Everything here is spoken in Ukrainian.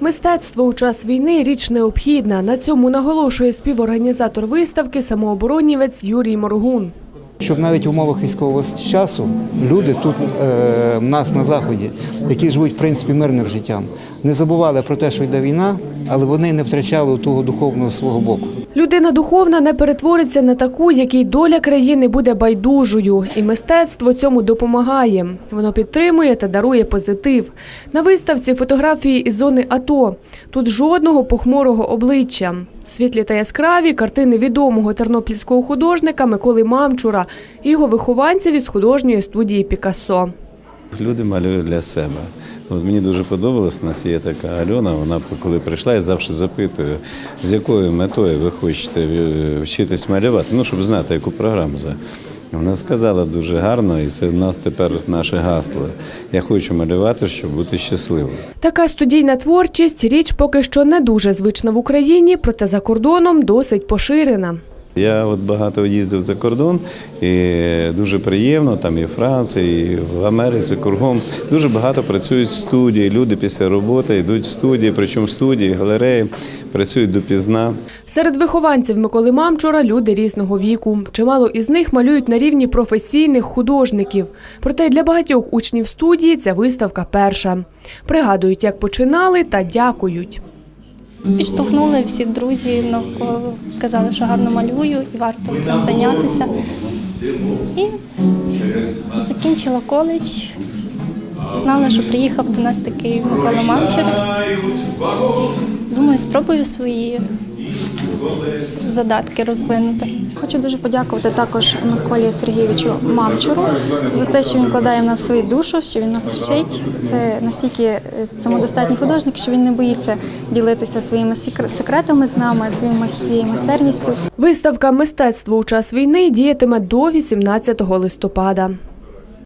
Мистецтво у час війни річ необхідна. На цьому наголошує співорганізатор виставки самооборонівець Юрій Моргун. Щоб навіть в умовах військового часу люди тут е, в нас на заході, які живуть в принципі мирним життям, не забували про те, що йде війна, але вони не втрачали того духовного свого боку. Людина духовна не перетвориться на таку, якій доля країни буде байдужою, і мистецтво цьому допомагає. Воно підтримує та дарує позитив. На виставці фотографії із зони АТО. Тут жодного похмурого обличчя. Світлі та яскраві картини відомого тернопільського художника Миколи Мамчура і його вихованців із художньої студії Пікассо. Люди малюють для себе. От мені дуже подобалось, у нас є така Альона, вона коли прийшла, я завжди запитую, з якою метою ви хочете вчитись малювати, ну, щоб знати, яку програму. Вона сказала дуже гарно, і це в нас тепер наше гасло. Я хочу малювати, щоб бути щасливим. Така студійна творчість річ поки що не дуже звична в Україні, проте за кордоном досить поширена. Я от багато їздив за кордон, і дуже приємно, там і в Франції, і в Америці, кругом. Дуже багато працюють студії. Люди після роботи йдуть в студії, причому студії, галереї, працюють допізна. Серед вихованців Миколи Мамчура люди різного віку. Чимало із них малюють на рівні професійних художників. Проте для багатьох учнів студії ця виставка перша. Пригадують, як починали та дякують. Підштовхнули всі друзі навколо, казали, що гарно малюю і варто цим зайнятися. І закінчила коледж. Знала, що приїхав до нас такий Микола Мамчер. Думаю, спробую свої задатки розвинути. Хочу дуже подякувати також Миколі Сергійовичу Мамчуру за те, що він вкладає в нас свою душу, що він нас вчить. Це настільки е, самодостатній художник, що він не боїться ділитися своїми секр- секретами з нами, своєю майстерністю. Виставка Мистецтво у час війни діятиме до 18 листопада.